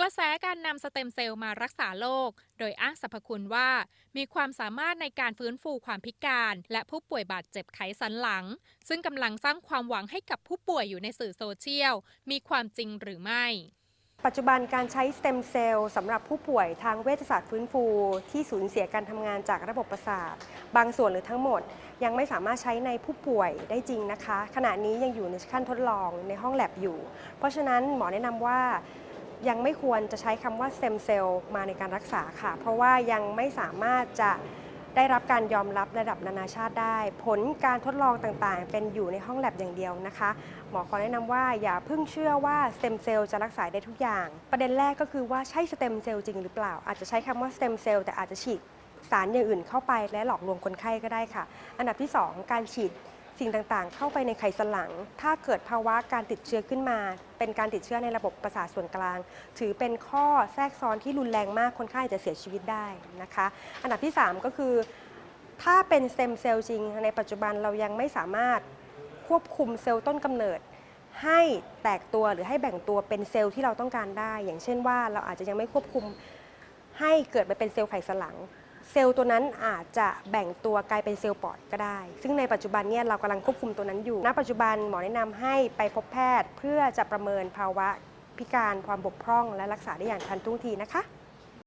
กระแสการนำสเต็มเซลล์มารักษาโรคโดยอ้างสรรพคุณว่า มีความสามารถในการฟื้นฟูความพิการ และผู้ป่วยบาดเจ็บไขสันหลัง ซึ่งกำลังสร้างความหวังให้กับผู้ป่วยอยู่ในสื่อโซเชียล มีความจริงหรือไม่ ปัจจุบันการใช้สเต็มเซลล์สำหรับผู้ป่วยทางเวชศาสตร์ฟื้นฟู ที่สูญเสียการทำงานจากระบบประสาท บางส่วนหรือทั้งหมด ยังไม่สามารถใช้ในผู้ป่วยได้จริงนะคะ ขณะนี้ยังอยู่ในขั้นทดลองในห้องแลบอยู่ เพราะฉะนั้นหมอแนะนำว่ายังไม่ควรจะใช้คำว่าสเต็มเซลล์มาในการรักษาค่ะ เพราะว่ายังไม่สามารถจะ ได้รับการยอมรับระดับนานาชาติได้ ผลการทดลองต่างๆ เป็นอยู่ในห้องแลบอย่างเดียวนะคะ หมอขอแนะนำว่าอย่าเพิ่งเชื่อว่าสเต็มเซลล์จะรักษาได้ทุกอย่าง ประเด็นแรกก็คือว่าใช่สเต็มเซลล์จริงหรือเปล่า อาจจะใช้คำว่าสเต็มเซลล์แต่อาจจะฉีดสารอย่างอื่นเข้าไปและหลอกลวงคนไข้ก็ได้ค่ะ อันดับที่ 2 การฉีด สิ่งต่างๆ เข้าไปในไขสันหลัง ถ้าเกิดภาวะการติดเชื้อขึ้นมา เป็นการติดเชื้อในระบบประสาทส่วนกลาง ถือเป็นข้อแทรกซ้อนที่รุนแรงมากคนไข้าจะเสียชีวิตได้นะคะ อันดับที่ 3 ก็คือ ถ้าเป็นสเตมเซลล์จริง ในปัจจุบันเรายังไม่สามารถควบคุมเซลล์ต้นกำเนิด ให้แตกตัวหรือให้แบ่งตัวเป็นเซลล์ที่เราต้องการได้ อย่างเช่นว่าเราอาจจะยังไม่ควบคุมให้เกิดมาเป็นเซลล์ไขสันหลัง เซลล์ตัวนั้นอาจจะแบ่งตัวกลายเป็นเซลล์ปอดก็ได้ ซึ่งในปัจจุบันเนี่ยเรากำลังควบคุมตัวนั้นอยู่ ณ ปัจจุบันหมอแนะนำให้ไปพบแพทย์ เพื่อจะประเมินภาวะพิการความบกพร่อง และรักษาได้อย่างทันท่วงทีนะคะ